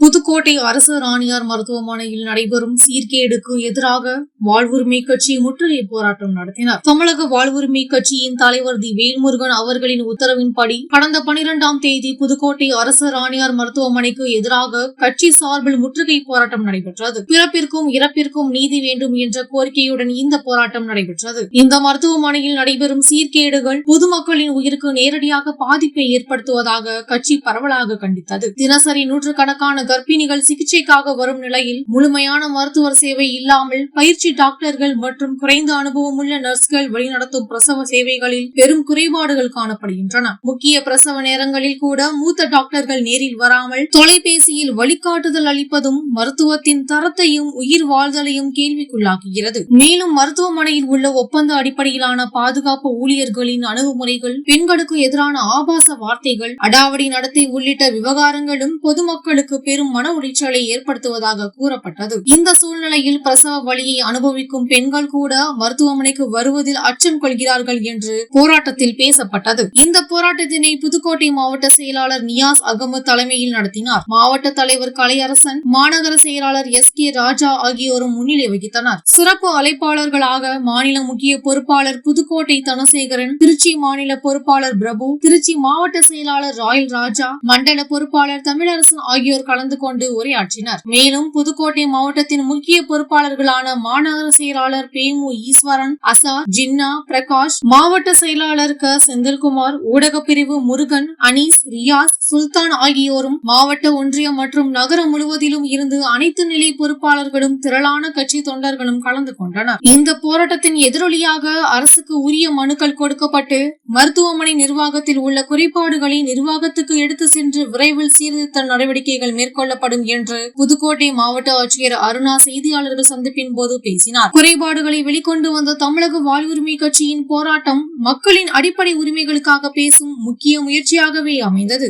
புதுக்கோட்டை அரசு ராணியார் மருத்துவமனையில் நடைபெறும் சீர்கேடுக்கு எதிராக வாழ்வுரிமை கட்சி முற்றுகை போராட்டம் நடத்தினார். தமிழக வாழ்வுரிமை கட்சியின் தலைவர் தி. வேல்முருகன் அவர்களின் உத்தரவின்படி கடந்த பனிரெண்டாம் தேதி புதுக்கோட்டை அரசு ராணியார் மருத்துவமனைக்கு எதிராக கட்சி சார்பில் முற்றுகை போராட்டம் நடைபெற்றது. பிறப்பிற்கும் இறப்பிற்கும் நீதி வேண்டும் என்ற கோரிக்கையுடன் இந்த போராட்டம் நடைபெற்றது. இந்த மருத்துவமனையில் நடைபெறும் சீர்கேடுகள் பொதுமக்களின் உயிருக்கு நேரடியாக பாதிப்பை ஏற்படுத்துவதாக கட்சி பரவலாக கண்டித்தது. தினசரி நூற்றுக்கணக்கான கர்ப்பிணிகள் சிகிச்சைக்காக வரும் நிலையில் முழுமையான மருத்துவர் சேவை இல்லாமல் பயிற்சி டாக்டர்கள் மற்றும் குறைந்த அனுபவமுள்ள நர்ஸ்கள் வழிநடத்தும் பிரசவ சேவைகளில் பெரும் குறைபாடுகள் காணப்படுகின்றன. முக்கிய பிரசவ நேரங்களில் கூட மூத்த டாக்டர்கள் நேரில் வராமல் தொலைபேசியில் வழிகாட்டுதல் அளிப்பதும் மருத்துவத்தின் தரத்தையும் உயிர் வாழ்தலையும் கேள்விக்குள்ளாக்குகிறது. மேலும் மருத்துவமனையில் உள்ள ஒப்பந்த அடிப்படையிலான பாதுகாப்பு ஊழியர்களின் அணுகுமுறைகள் பெண்களுக்கு எதிரான ஆபாச வார்த்தைகள் அடாவடி நடத்தை உள்ளிட்ட விவகாரங்களும் பொதுமக்களுக்கு பெரும் மன உளைச்சலை ஏற்படுத்துவதாக கூறப்பட்டது. இந்த சூழ்நிலையில் பிரசவ வழியை அனுபவிக்கும் பெண்கள் கூட மருத்துவமனைக்கு வருவதில் அச்சம் கொள்கிறார்கள் என்று போராட்டத்தில் பேசப்பட்டது. இந்த போராட்டத்தினை புதுக்கோட்டை மாவட்ட செயலாளர் நியாஸ் அகமது தலைமையில் நடத்தினார். மாவட்ட தலைவர் கலையரசன் மாநகர செயலாளர் எஸ் கே ராஜா ஆகியோரும் முன்னிலை வகித்தனர். சிறப்பு அழைப்பாளர்களாக மாநில முக்கிய பொறுப்பாளர் புதுக்கோட்டை தனசேகரன் திருச்சி மாநில பொறுப்பாளர் பிரபு திருச்சி மாவட்ட செயலாளர் ராயல் ராஜா மண்டல பொறுப்பாளர் தமிழரசன் ஆகியோர் கலந்து கொண்டு உரையாற்றினர். மேலும் புதுக்கோட்டை மாவட்டத்தின் முக்கிய பொறுப்பாளர்களான மாநகர செயலாளர் பேமு ஈஸ்வரன் அசா ஜின்னா பிரகாஷ் மாவட்ட செயலாளர் க. செந்தில்குமார் ஊடகப் பிரிவு முருகன் அனீஸ் ரியாஸ் சுல்தான் ஆகியோரும் மாவட்ட ஒன்றியம் மற்றும் நகரம் முழுவதிலும் இருந்து அனைத்து நிலை பொறுப்பாளர்களும் திரளான கட்சி தொண்டர்களும் கலந்து கொண்டனர். இந்த போராட்டத்தின் எதிரொலியாக அரசுக்கு உரிய மனுக்கள் கொடுக்கப்பட்டு மருத்துவமனை நிர்வாகத்தில் உள்ள குறைபாடுகளை நிர்வாகத்துக்கு எடுத்து சென்று விரைவில் சீர்திருத்த நடவடிக்கைகள் மேற்கொள்ளப்படும் என்று புதுக்கோட்டை மாவட்ட ஆட்சியர் அருணா செய்தியாளர்கள் சந்திப்பின் போது பேசினார். குறைபாடுகளை வெளிக்கொண்டு வந்த தமிழக வாழ்வுரிமை கட்சியின் போராட்டம் மக்களின் அடிப்படை உரிமைகளுக்காக பேசும் முக்கிய முயற்சியாகவே அமைந்தது.